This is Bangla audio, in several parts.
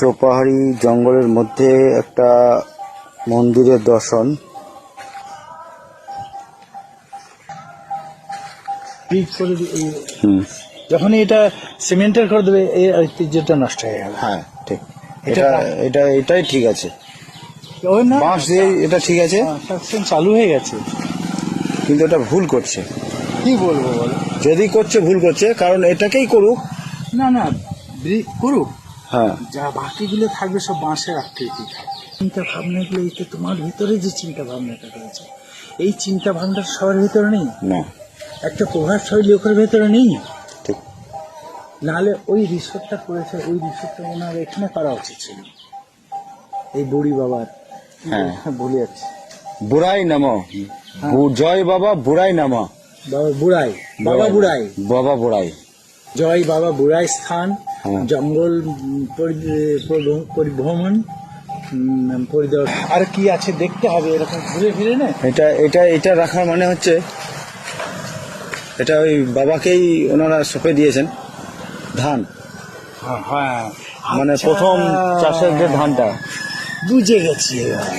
চৌপাহাড়ি জঙ্গলের মধ্যে একটা মন্দিরের দর্শন। যখনই এটা সিমেন্টের করে দেবে এই ঐতিহ্যটা নষ্ট হয়ে গেল। হ্যাঁ। ঠিক। এটা এটা এটা এটাই ঠিক আছে। বাঁশ দিয়ে এটা ঠিক আছে? কনস্ট্রাকশন চালু হয়ে গেছে। কিন্তু এটা ভুল করছে। কি বলব বলো? যদি করছে ভুল করছে কারণ এটাকেই করুক। না না করুক। হ্যাঁ। যা বাকিগুলো থাকবে সব বাঁশের আকৃতি থাকবে চিন্তা ভাবনাগুলো এই তো তোমার ভিতরে যে চিন্তা ভাবনাটা রয়েছে। এই চিন্তা ভাবনাটা সবার ভিতরে নেই? না। একটা প্রভাবশালী লোকের ভেতরে নেই? ঠিক। নাহলে ওই রিসোর্টটা করেছে ওই রিসোর্টটা ওনার এখানে করা উচিত ছিল? এই বুড়ি বাবার। হ্যাঁ। ভুলে যাচ্ছে। বুড়াই নাম। জয় বাবা বুড়াই নামা। বাবা বুড়াই বাবা বুড়াই। বাবা বুড়াই। জয় বাবা বুড়াই স্থান হ্যাঁ। জঙ্গল পরিভ্রমণ পরিদর্শন। আর কি আছে দেখতে হবে এরকম ঘুরে ফিরে না? এটা এটা এটা রাখার মানে হচ্ছে এটা ওই বাবাকেই ওনারা সঁপে দিয়েছেন ধান। হ্যাঁ মানে আচ্ছা। প্রথম চাষের যে ধানটা। বুঝে গেছি এবার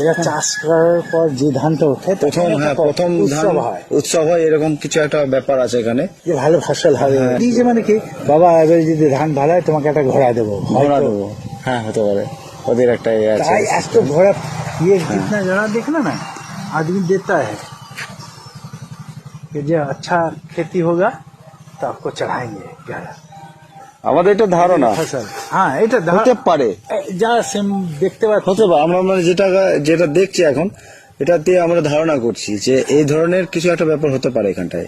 এরা চাষ করার পর যে ধানটা ওঠে প্রথম তখন হ্যাঁ একটা প্রথম ধান উৎসব হয় উৎসব হয় এরকম কিছু একটা ব্যাপার আছে এখানে যে ভালো ফসল হবে হ্যাঁ। এই যে মানে কি বাবা এবার যদি ধান ভালো হয় তোমাকে একটা ঘোড়া দেবো ঘোড়া হয়তো। দেবো হ্যাঁ হতে পারে ওদের একটা ইয়ে আছে ताई ऐसे घोड़ा ये कितना जरा देखना ना आदमी देता है कि जो अच्छा खेती होगा तो आपको चढ़ाएंगे ग्यारह আমাদের এটা ধারণা। হ্যাঁ, হ্যাঁ এটা হতে পারে। যা সেম দেখতে পাচ্ছি হতে পারে। আমরা মানে যেটা যেটা দেখছি এখন এটা দিয়ে আমরা ধারণা করছি যে এই ধরনের কিছু একটা ব্যাপার হতে পারে এখানটায়।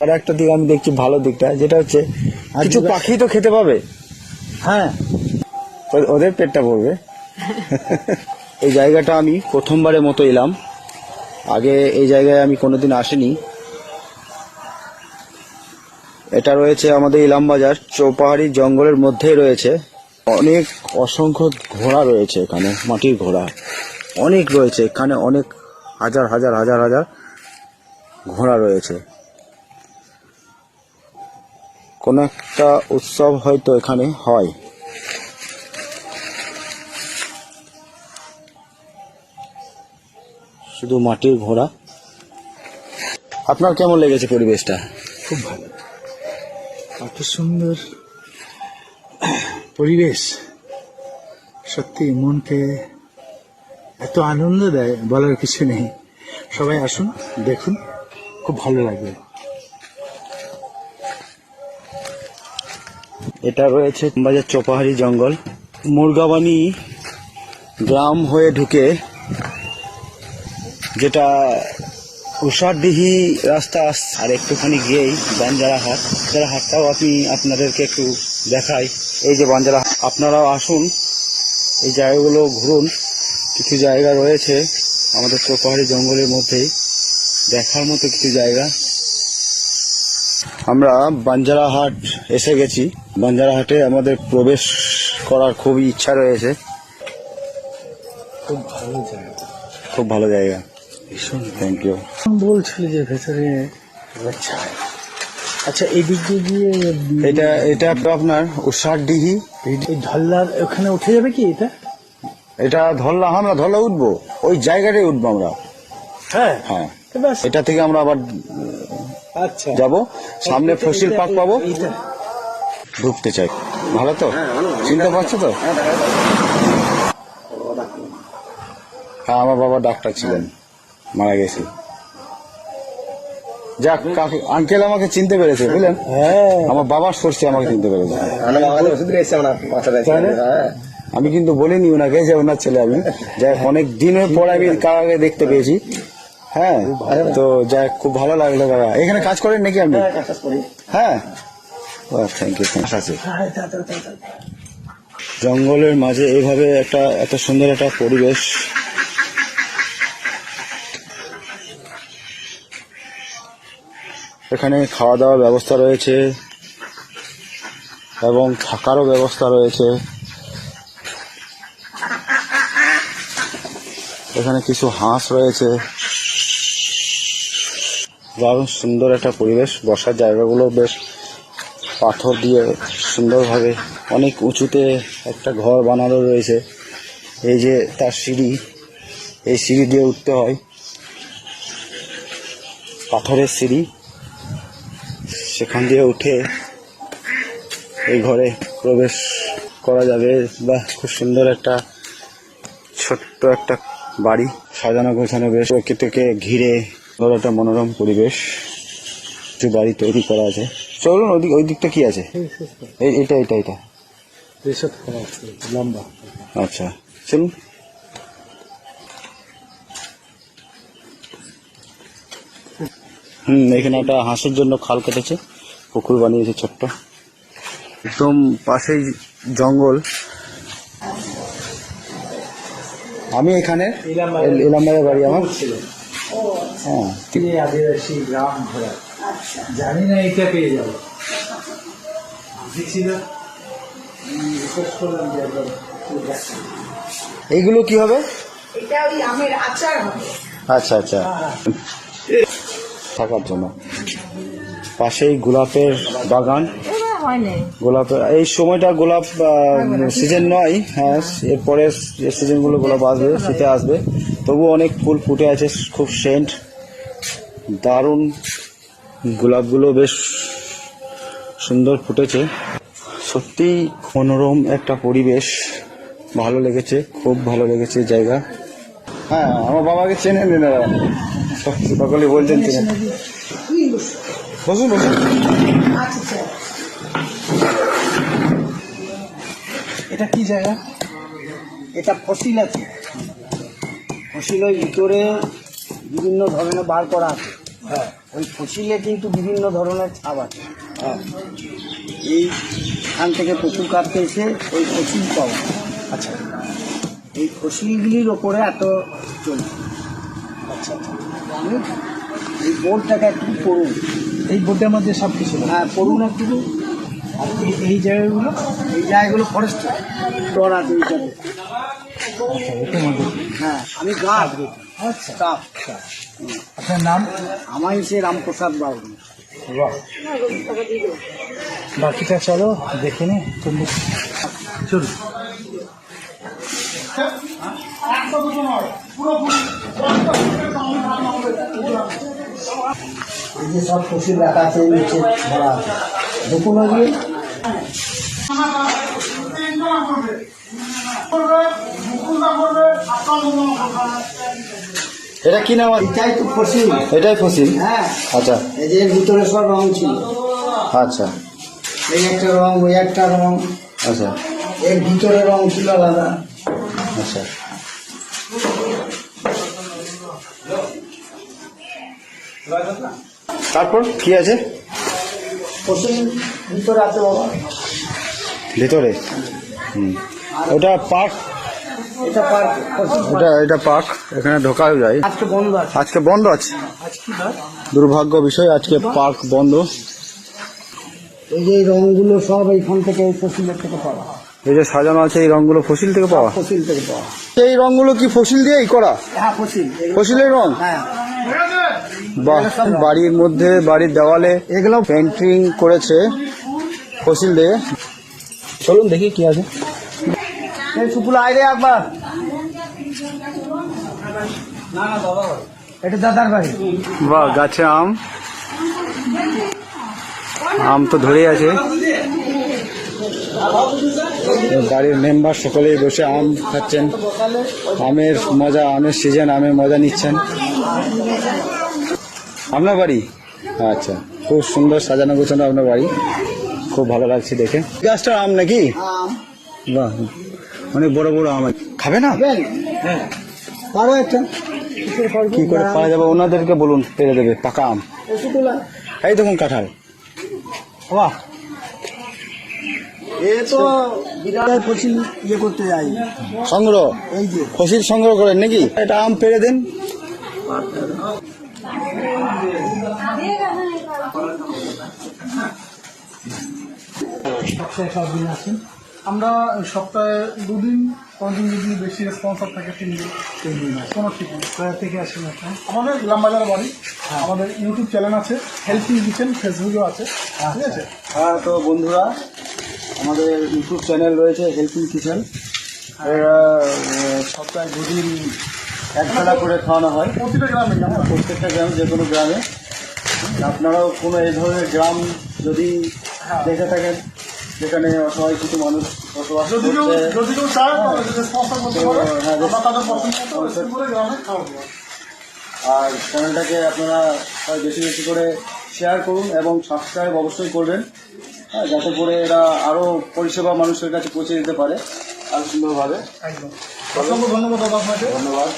আর একটা দিক আমি দেখছি ভালো দিকটা যেটা হচ্ছে কিছু পাখি তো খেতে পাবে। হ্যাঁ। ওদের পেটটা ভরবে। এই জায়গাটা আমি প্রথমবারের মতো এলাম। আগে এই জায়গায় আমি কোনোদিন আসিনি। এটা রয়েছে আমাদের ইলামবাজার, চৌপাহাড়ি জঙ্গলের মধ্যেই রয়েছে। অনেক অসংখ্য ঘোড়া রয়েছে এখানে, মাটির ঘোড়া। অনেক রয়েছে, এখানে অনেক হাজার হাজার হাজার হাজার ঘোড়া রয়েছে। কোনো একটা উৎসব হয়তো এখানে হয়। শুধু মাটির ঘোড়া। আপনার কেমন লেগেছে পরিবেশটা? খুব ভালো। কত সুন্দর পরিবেশ। সত্যি মনকে এত আনন্দ দেয়, বলার কিছু নেই। সবাই আসুন, দেখুন, খুব ভালো লাগবে। এটা রয়েছে বাজার চোপাহারি জঙ্গল। মুরগাবানি গ্রাম হয়ে ঢুকে যেটা উষারডিহি রাস্তা আর একটুখানি গিয়েই বাঞ্জারা হাট। বাঞ্জারা হাটটাও আপনি আপনাদেরকে একটু দেখাই। এই যে বাঞ্জারা আপনারাও আসুন। এই জায়গাগুলো ঘুরুন। কিছু জায়গা রয়েছে আমাদের চোপাহারি জঙ্গলের মধ্যেই। দেখার মতো কিছু জায়গা। আমরা বাঞ্জারা হাট এসে গেছি। বাঞ্জারা হাটে আমাদের প্রবেশ করার খুবই ইচ্ছা রয়েছে। খুব ভালো জায়গা। খুব ভালো জায়গা। ভীষণ থ্যাংক ইউ বলছিল যে ভেতরে আচ্ছা আচ্ছা এই দিক দিয়ে গিয়ে এটা এটা আপনার উষারডিহি এই ধল্লার ওখানে উঠে যাবে কি এটা? এটা ধরলা আমরা ধরলা উঠবো। ওই জায়গাটাই উঠবো আমরা। হ্যাঁ। হ্যাঁ। ব্যাস এটা থেকে আমরা আবার আচ্ছা। যাব। সামনে ফসিল পার্ক পাবো। ঢুকতে চাই। ভালো তো? চিনতে পারছ তো? হ্যাঁ আমার বাবা ডাক্তার ছিলেন। মারা গেছে। যাক কাকু আঙ্কেল আমাকে চিনতে পেরেছে বুঝলেন? হ্যাঁ। আমার বাবার সরষে আমাকে চিনতে পেরেছে। তাহলে? আমি কিন্তু বলিনি ওনাকে যে ওনার ছেলে আমি। যাই অনেক দিনের পর আমি কার আগে দেখতে পেয়েছি। হ্যাঁ তো যাই খুব ভালো লাগল দাদা এখানে কাজ করেন নাকি আপনি? হ্যাঁ থ্যাংক ইউ আছে হ্যাঁ। জঙ্গলের মাঝে এইভাবে একটা এত সুন্দর একটা পরিবেশ এখানে খাওয়া দাওয়ার ব্যবস্থা রয়েছে এবং থাকারও ব্যবস্থা রয়েছে। এখানে কিছু হাঁস রয়েছে। দারুণ সুন্দর একটা পরিবেশ। বসার জায়গাগুলো বেশ পাথর দিয়ে সুন্দরভাবে অনেক উঁচুতে একটা ঘর বানানো রয়েছে। এই যে তার সিঁড়ি, এই সিঁড়ি দিয়ে উঠতে হয়। পাথরের সিঁড়ি। সেখান দিয়ে উঠে এই ঘরে প্রবেশ করা যাবে। বা খুব সুন্দর একটা ছোট্ট একটা বাড়ি। সাজানো গোছানো বেশ। প্রকৃতিকে ঘিরে একটা মনোরম পরিবেশ কিছু বাড়ি তৈরি করা আছে। চলুন ওই দিক ওই দিকটা কি আছে? এই এটা এটা এটা লম্বা। আচ্ছা চলুন। হুম এখানে একটা হাঁসের জন্য খাল কেটেছে পুকুর বানিয়েছে ছোট্ট। একদম পাশেই জঙ্গল। আমি এখানে ইলামবাজার। এল- বাড়ি আমার। ছিল। হ্যাঁ। আদিবাসী গ্রাম ঘোরা জানি না এটা পেয়ে যাব। এইগুলো কি হবে? এটা ওই আমের আচার হবে। আচ্ছা আচ্ছা। থাকার জন্য। পাশেই গোলাপের বাগান। গোলাপের, এই সময়টা গোলাপ সিজন নয় হ্যাঁ এরপরে যে সিজনগুলো গোলাপ আসবে, শীতে আসবে তবু অনেক ফুল ফুটে আছে, খুব সেন্ট। দারুণ গোলাপগুলো বেশ সুন্দর ফুটেছে। সত্যি মনোরম একটা পরিবেশ, ভালো লেগেছে, খুব ভালো লেগেছে জায়গা। হ্যাঁ আমার বাবাকে চেনেন এনারা সকলে বলছেন চেনেন বসুন বসুন। আচ্ছা এটা কি জায়গা? এটা ফসিল আছে। ফসিলের ভিতরে বিভিন্ন ধরনের বার করা আছে। হ্যাঁ। ওই ফসিলে কিন্তু বিভিন্ন ধরনের ছাপ আছে। হ্যাঁ। এই এখান থেকে পুকুর কাটতে এসে ওই ফসিল পাওয়া আচ্ছা। এই ফসিলগুলির ওপরে এত চলছে আচ্ছা আচ্ছা। এই বোর্ডটাকে একটু পড়ুন। এই বোর্ডের মধ্যে সব কিছু হ্যাঁ পড়ুন একটু। আর এই- জায়গাগুলো? এই জায়গাগুলো ফরেস্ট আচ্ছা এটার মধ্যে হ্যাঁ আমি গাছ। আচ্ছা। আপনার নাম? আমার সে রামপ্রসাদ বাবু। বাহ। বাকিটা চলো দেখে নে। এই যে সব ফসিল রাখা আছে নিচে ভরা আছে। দেখুন এটা কি নাম? এটাই তো ফসিল এটাই ফসিল হ্যাঁ। আচ্ছা। এই যে ভিতরে সব রং ছিল। আচ্ছা। এই একটা রং ওই একটা রং। আচ্ছা। এর ভিতরে রং ছিল আলাদা। আচ্ছা তারপর কি আছে? ভিতরে। হুম। ওটা পার্ক। এটা পার্ক ফসিল এটা পার্ক। এখানে ঢোকাও যায়। আজকে বন্ধ আছে। দুর্ভাগ্য বিষয়, আজকে পার্ক বন্ধ। এই যে রংগুলো সব এইখান থেকে ফসিলের থেকে পাওয়া। এই যে সাজানো আছে এই রংগুলো ফসিল থেকে পাওয়া? ফসিল থেকে পাওয়া। এই রংগুলো কি ফসিল দিয়েই করা? হ্যাঁ ফসিল। ফসিলের রং? হ্যাঁ। বাহ বাড়ির মধ্যে বাড়ির দেওয়ালে এগুলো পেন্টিং করেছে ফসিল দিয়ে। চলুন দেখি কি আছে। এই সুপুল আয় রে একবার। না না বাবা এটা দাদার বাড়ি। বাহ গাছে আম। আম তো ধরে আছে। বাড়ির মেম্বার সকলেই বসে আম খাচ্ছেন। আমের মজা আমের সিজন আমের মজা নিচ্ছেন। আপনার বাড়ি? আচ্ছা খুব সুন্দর সাজানো গোছানো আপনার বাড়ি। খুব ভালো লাগছে দেখে। গাছটা আম নাকি? বাহ অনেক বড় বড় আম খাবে না? হ্যাঁ। কি করে পাওয়া যাবে? ওনাদেরকে বলুন পেরে দেবে পাকা আম। এই দেখুন কাঁঠাল। বাহ। এ তো বিরাট ফসিল ইয়ে করতে যাই। সংগ্রহ? এই যে। ফসিল সংগ্রহ করেন নাকি? এটা আম পেরে দেন। সপ্তাহে সব দিন আসেন আমরা সপ্তাহে দুদিন কোনোদিন যদি বেশি রেসপন্সার থাকে তিন দিন। তিন দিন কোনো ঠিক নেই। কোথা থেকে আসেন আপনার আমাদের গ্রামবাজার বাড়ি। আমাদের ইউটিউব চ্যানেল আছে। হেল্পিং কিচেন ফেসবুকেও আছে। ঠিক আছে? হ্যাঁ তো বন্ধুরা আমাদের ইউটিউব চ্যানেল রয়েছে হেল্পিং কিচেন। এরা সপ্তাহে দুদিন এক বেলা করে খাওয়ানো হয়। প্রতিটা গ্রামে প্রত্যেকটা গ্রামে যে কোনো গ্রামে। আপনারাও কোনো এই ধরনের গ্রাম যদি দেখে থাকেন যেখানে অসহায় কিছু মানুষ বসবাস হ্যাঁ, খাওয়াবো আর চ্যানেলটাকে আপনারা বেশি বেশি করে শেয়ার করুন এবং সাবস্ক্রাইব অবশ্যই করবেন। হ্যাঁ যাতে করে এরা আরও পরিষেবা মানুষের কাছে পৌঁছে দিতে পারে আরও সুন্দরভাবে। একদম। অসংখ্য ধন্যবাদ আপনাকে ধন্যবাদ।